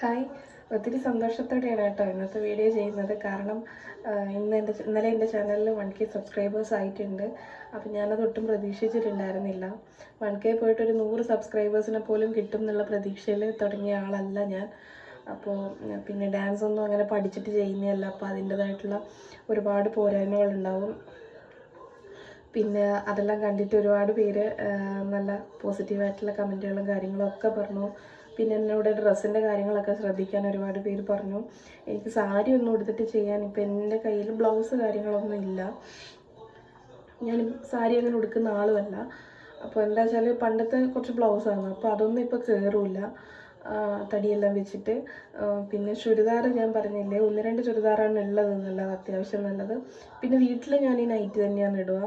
Hi. ഒത്തിരി സന്തോഷത്തോടെയാണ് കേട്ടോ ഇന്നത്തെ വീഡിയോ ചെയ്യുന്നത്. കാരണം ഇന്ന് എന്റെ ഇന്നലെ എന്റെ ചാനലിൽ വൺ കെ സബ്സ്ക്രൈബേഴ്സ് ആയിട്ടുണ്ട്. അപ്പം ഞാനത് ഒട്ടും പ്രതീക്ഷിച്ചിട്ടുണ്ടായിരുന്നില്ല. വൺ കെ പോയിട്ട് ഒരു നൂറ് സബ്സ്ക്രൈബേഴ്സിനെ പോലും കിട്ടും എന്നുള്ള പ്രതീക്ഷയിൽ തുടങ്ങിയ ആളല്ല ഞാൻ. അപ്പോൾ പിന്നെ ഡാൻസ് ഒന്നും അങ്ങനെ പഠിച്ചിട്ട് ചെയ്യുന്നതല്ല. അപ്പോൾ അതിന്റെതായിട്ടുള്ള ഒരുപാട് പോരായ്മകളുണ്ടാവും. പിന്നെ അതെല്ലാം കണ്ടിട്ട് ഒരുപാട് പേര് നല്ല പോസിറ്റീവായിട്ടുള്ള കമന്റുകളും കാര്യങ്ങളും ഒക്കെ പറഞ്ഞു. പിന്നെ എന്നോട് ഡ്രസ്സിന്റെ കാര്യങ്ങളൊക്കെ ശ്രദ്ധിക്കാൻ ഒരുപാട് പേര് പറഞ്ഞു. എനിക്ക് സാരി ഒന്നും എടുത്തിട്ട് ചെയ്യാൻ ഇപ്പം എന്റെ കയ്യിൽ ബ്ലൗസ് കാര്യങ്ങളൊന്നും ഇല്ല. ഞാൻ സാരി അങ്ങനെ ഉടുക്കുന്ന ആളുമല്ല. അപ്പോൾ എന്താ വെച്ചാൽ പണ്ടത്തെ കുറച്ച് ബ്ലൗസാണ് അപ്പോൾ അതൊന്നും ഇപ്പോൾ കയറില്ല തടിയെല്ലാം വെച്ചിട്ട്. പിന്നെ ചുരിദാർ ഞാൻ പറഞ്ഞില്ലേ ഒന്ന് രണ്ട് ചുരിദാറാണ് ഉള്ളത് നല്ലത് അത്യാവശ്യം നല്ലത്. പിന്നെ വീട്ടിൽ ഞാൻ ഈ നൈറ്റ് തന്നെയാണ് ഇടുക.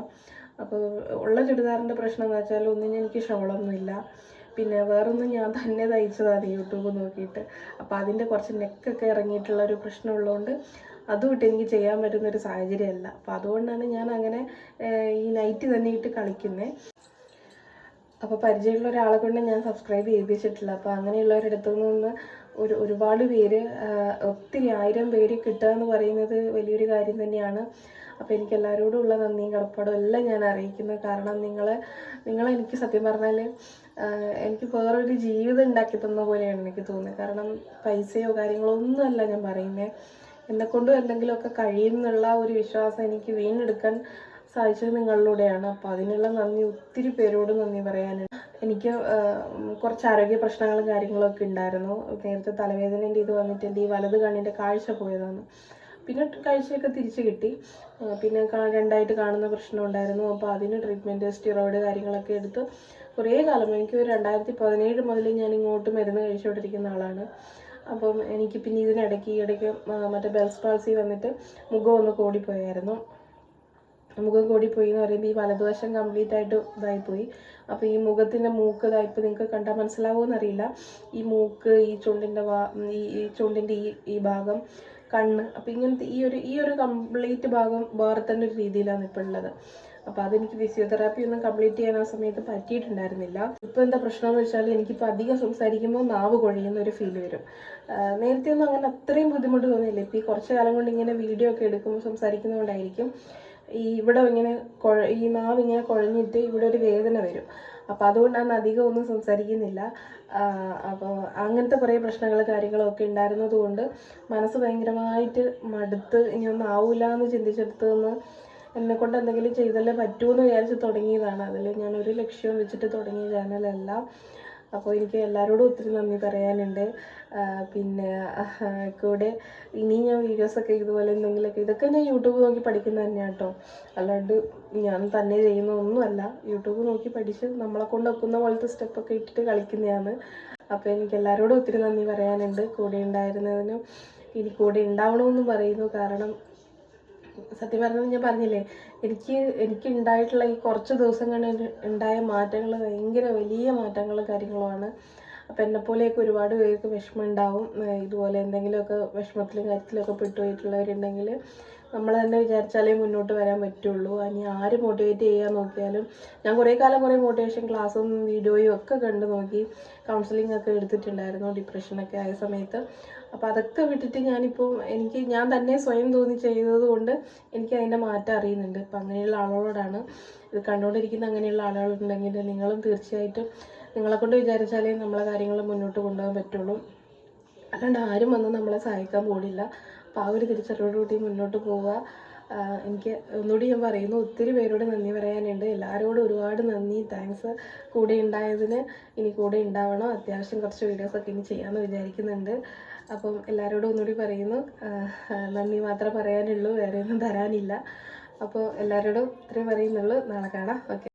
അപ്പോൾ ഉള്ള ചുരിദാറിന്റെ പ്രശ്നം എന്ന് വെച്ചാൽ ഒന്നിനും എനിക്ക് ഷോളൊന്നുമില്ല പിന്നെ വേറൊന്നും ഞാൻ തന്നെ തയ്ച്ചതാണ് യൂട്യൂബ് നോക്കിയിട്ട്. അപ്പോൾ അതിന്റെ കുറച്ച് നെക്കൊക്കെ ഇറങ്ങിയിട്ടുള്ള ഒരു പ്രശ്നമുള്ളതുകൊണ്ട് അതും ഇട്ട് എനിക്ക് ചെയ്യാൻ പറ്റുന്ന ഒരു സാഹചര്യമല്ല. അപ്പോൾ അതുകൊണ്ടാണ് ഞാൻ അങ്ങനെ ഈ നൈറ്റ് തന്നെ ഇട്ട് കളിക്കുന്നത് അപ്പോൾ പരിചയമുള്ള ഒരാളെ കൊണ്ട് ഞാൻ സബ്സ്ക്രൈബ് ചെയ്യിപ്പിച്ചിട്ടില്ല. അപ്പോൾ അങ്ങനെയുള്ളവരുടെ അടുത്തു നിന്ന് ഒരു ഒരുപാട് പേര് ഒത്തിരി ആയിരം പേര് കിട്ടുക എന്ന് പറയുന്നത് വലിയൊരു കാര്യം തന്നെയാണ്. അപ്പോൾ എനിക്ക് എല്ലാവരോടും ഉള്ള നന്ദിയും കടപ്പാടും എല്ലാം ഞാൻ അറിയിക്കുന്നു. കാരണം നിങ്ങൾ നിങ്ങൾ എനിക്ക് സത്യം പറഞ്ഞാൽ എനിക്ക് വേറൊരു ജീവിതം ഉണ്ടാക്കി തന്ന പോലെയാണ് എനിക്ക് തോന്നുന്നത്. കാരണം പൈസയോ കാര്യങ്ങളോ ഒന്നുമല്ല ഞാൻ പറയുന്നത് എന്നെക്കൊണ്ടും എന്തെങ്കിലുമൊക്കെ കഴിയുമെന്നുള്ള ഒരു വിശ്വാസം എനിക്ക് വീണ്ടെടുക്കാൻ സാധിച്ചത് നിങ്ങളിലൂടെയാണ്. അപ്പോൾ അതിനുള്ള നന്ദി ഒത്തിരി പേരോട് നന്ദി പറയാനുണ്ട് എനിക്ക് കുറച്ച് ആരോഗ്യ പ്രശ്നങ്ങളും കാര്യങ്ങളൊക്കെ ഉണ്ടായിരുന്നു. നേരത്തെ തലവേദനേന്റെ ഇത് വന്നിട്ട് എന്റെ ഈ വലത് കണ്ണിന്റെ കാഴ്ച പോയതാണ്. പിന്നെ കാഴ്ചയൊക്കെ തിരിച്ചു കിട്ടി. പിന്നെ രണ്ടായിട്ട് കാണുന്ന പ്രശ്നം ഉണ്ടായിരുന്നു. അപ്പോൾ അതിന് ട്രീറ്റ്മെന്റ് സ്റ്റിറോയിഡ് കാര്യങ്ങളൊക്കെ എടുത്ത് കുറേ കാലം എനിക്ക് രണ്ടായിരത്തി പതിനേഴ് മുതൽ ഞാൻ ഇങ്ങോട്ട് മരുന്ന് കഴിച്ചുകൊണ്ടിരിക്കുന്ന ആളാണ്. അപ്പം എനിക്ക് പിന്നെ ഇതിനിടയ്ക്ക് ഈ ഇടയ്ക്ക് മറ്റേ ബെൽസ് പാൾസി വന്നിട്ട് മുഖം ഒന്ന് കൂടിപ്പോയായിരുന്നു. മുഖം കൂടി പോയി എന്ന് പറയുമ്പോൾ ഈ വലതുവശം കംപ്ലീറ്റ് ആയിട്ട് ഇതായിപ്പോയി. അപ്പോൾ ഈ മുഖത്തിന്റെ മൂക്ക് ഇതായിപ്പോൾ നിങ്ങൾക്ക് കണ്ടാൽ മനസ്സിലാവുമെന്നറിയില്ല ഈ മൂക്ക് ഈ ചുണ്ടിന്റെ വാ ഈ ചുണ്ടിന്റെ ഈ ഈ ഭാഗം കണ്ണ് അപ്പോൾ ഇങ്ങനത്തെ ഈ ഒരു ഈ ഒരു കംപ്ലീറ്റ് ഭാഗം വേറെ തന്നെ ഒരു രീതിയിലാണ് ഇപ്പോൾ ഉള്ളത്. അപ്പോൾ അതെനിക്ക് ഫിസിയോതെറാപ്പി ഒന്നും കംപ്ലീറ്റ് ചെയ്യാൻ ആ സമയത്ത് പറ്റിയിട്ടുണ്ടായിരുന്നില്ല. ഇപ്പോൾ എന്താ പ്രശ്നം എന്ന് വെച്ചാൽ എനിക്കിപ്പോൾ അധികം സംസാരിക്കുമ്പോൾ നാവ് കുഴയുന്ന ഒരു ഫീൽ വരും. നേരത്തെ ഒന്നും അങ്ങനെ അത്രയും ബുദ്ധിമുട്ട് തോന്നിയില്ല. ഇപ്പോൾ ഈ കുറച്ച് കാലം കൊണ്ട് ഇങ്ങനെ വീഡിയോ ഒക്കെ എടുക്കുമ്പോൾ സംസാരിക്കുന്നതുകൊണ്ടായിരിക്കും ഈ ഇവിടെ ഇങ്ങനെ കുഴ ഈ നാവ് ഇങ്ങനെ കുഴഞ്ഞിട്ട് ഇവിടെ ഒരു വേദന വരും. അപ്പോൾ അതുകൊണ്ടാണ് അധികം ഒന്നും സംസാരിക്കുന്നില്ല. അപ്പോൾ അങ്ങനത്തെ കുറേ പ്രശ്നങ്ങൾ കാര്യങ്ങളൊക്കെ ഉണ്ടായിരുന്നത് കൊണ്ട് മനസ്സ് ഭയങ്കരമായിട്ട് മടുത്ത് ഒന്നും ആവൂല എന്ന് ചിന്തിച്ചെടുത്ത് നിന്ന് എന്നെ കൊണ്ട് എന്തെങ്കിലും ചെയ്തല്ലേ പറ്റുമെന്ന് വിചാരിച്ച് തുടങ്ങിയതാണ്. അതിൽ ഞാൻ ഒരു ലക്ഷ്യവും വെച്ചിട്ട് തുടങ്ങിയ ചാനലല്ല അപ്പോൾ എനിക്ക് എല്ലാവരോടും ഒത്തിരി നന്ദി പറയാനുണ്ട്. പിന്നെ കൂടെ ഇനി ഞാൻ വീഡിയോസൊക്കെ ഇതുപോലെ എന്തെങ്കിലുമൊക്കെ ഇതൊക്കെ ഞാൻ യൂട്യൂബ് നോക്കി പഠിക്കുന്നത് തന്നെയാണ് കേട്ടോ അല്ലാണ്ട് ഞാൻ തന്നെ ചെയ്യുന്ന ഒന്നുമല്ല യൂട്യൂബ് നോക്കി പഠിച്ച് നമ്മളെ കൊണ്ട് ഒക്കുന്ന പോലത്തെ സ്റ്റെപ്പൊക്കെ ഇട്ടിട്ട് കളിക്കുന്നതാണ്. അപ്പോൾ എനിക്ക് എല്ലാവരോടും ഒത്തിരി നന്ദി പറയാനുണ്ട്. കൂടെ ഉണ്ടായിരുന്നതിനും ഇനി കൂടെ ഉണ്ടാവണമെന്നും പറയുന്നു. കാരണം സത്യം പറഞ്ഞാൽ ഞാൻ പറഞ്ഞില്ലേ എനിക്ക് എനിക്ക് ഉണ്ടായിട്ടുള്ള ഈ കുറച്ച് ദിവസം കൊണ്ട് ഉണ്ടായ മാറ്റങ്ങൾ ഭയങ്കര വലിയ മാറ്റങ്ങളും കാര്യങ്ങളുമാണ്. അപ്പം എന്നെപ്പോലെയൊക്കെ ഒരുപാട് പേർക്ക് വിഷമം ഉണ്ടാവും. ഇതുപോലെ എന്തെങ്കിലുമൊക്കെ വിഷമത്തിലും കാര്യത്തിലൊക്കെ പെട്ടുപോയിട്ടുള്ളവരുണ്ടെങ്കിൽ നമ്മൾ തന്നെ വിചാരിച്ചാലേ മുന്നോട്ട് വരാൻ പറ്റുള്ളൂ. ഇനി ആര് മോട്ടിവേറ്റ് ചെയ്യാൻ നോക്കിയാലും ഞാൻ കുറേ കാലം കുറേ മോട്ടിവേഷൻ ക്ലാസ്സും വീഡിയോയും ഒക്കെ കണ്ടു നോക്കി കൗൺസിലിംഗ് ഒക്കെ എടുത്തിട്ടുണ്ടായിരുന്നു ഡിപ്രഷനൊക്കെ ആയ സമയത്ത്. അപ്പോൾ അതൊക്കെ വിട്ടിട്ട് ഞാനിപ്പോൾ എനിക്ക് ഞാൻ തന്നെ സ്വയം തോന്നി ചെയ്തത് കൊണ്ട് എനിക്ക് അതിന്റെ മാറ്റം അറിയുന്നുണ്ട്. അപ്പം അങ്ങനെയുള്ള ആളുകളോടാണ് ഇത് കണ്ടുകൊണ്ടിരിക്കുന്ന അങ്ങനെയുള്ള ആളുകളുണ്ടെങ്കിൽ നിങ്ങളും തീർച്ചയായിട്ടും നിങ്ങളെക്കൊണ്ട് വിചാരിച്ചാലേ നമ്മളെ കാര്യങ്ങൾ മുന്നോട്ട് കൊണ്ടുപോകാൻ പറ്റുള്ളൂ. അല്ലാണ്ട് ആരും വന്ന് നമ്മളെ സഹായിക്കാൻ പോടില്ല അപ്പോൾ ആ ഒരു തിരിച്ചറിവോടുകൂടി മുന്നോട്ട് പോവുക. എനിക്ക് ഒന്നുകൂടി ഞാൻ പറയുന്നു ഒത്തിരി പേരോട് നന്ദി പറയാനുണ്ട്. എല്ലാവരോടും ഒരുപാട് നന്ദി താങ്ക്സ് കൂടെ ഉണ്ടായതിന് ഇനി കൂടെ ഉണ്ടാവണം. അത്യാവശ്യം കുറച്ച് വീഡിയോസൊക്കെ ഇനി ചെയ്യാമെന്ന് വിചാരിക്കുന്നുണ്ട്. അപ്പം എല്ലാവരോടും ഒന്നുകൂടി പറയുന്നു നന്ദി മാത്രമേ പറയാനുള്ളൂ വേറെ ഒന്നും തരാനില്ല. അപ്പോൾ എല്ലാവരോടും ഇത്രയും പറയുന്നുള്ളൂ. നാളെ കാണാം. ഓക്കെ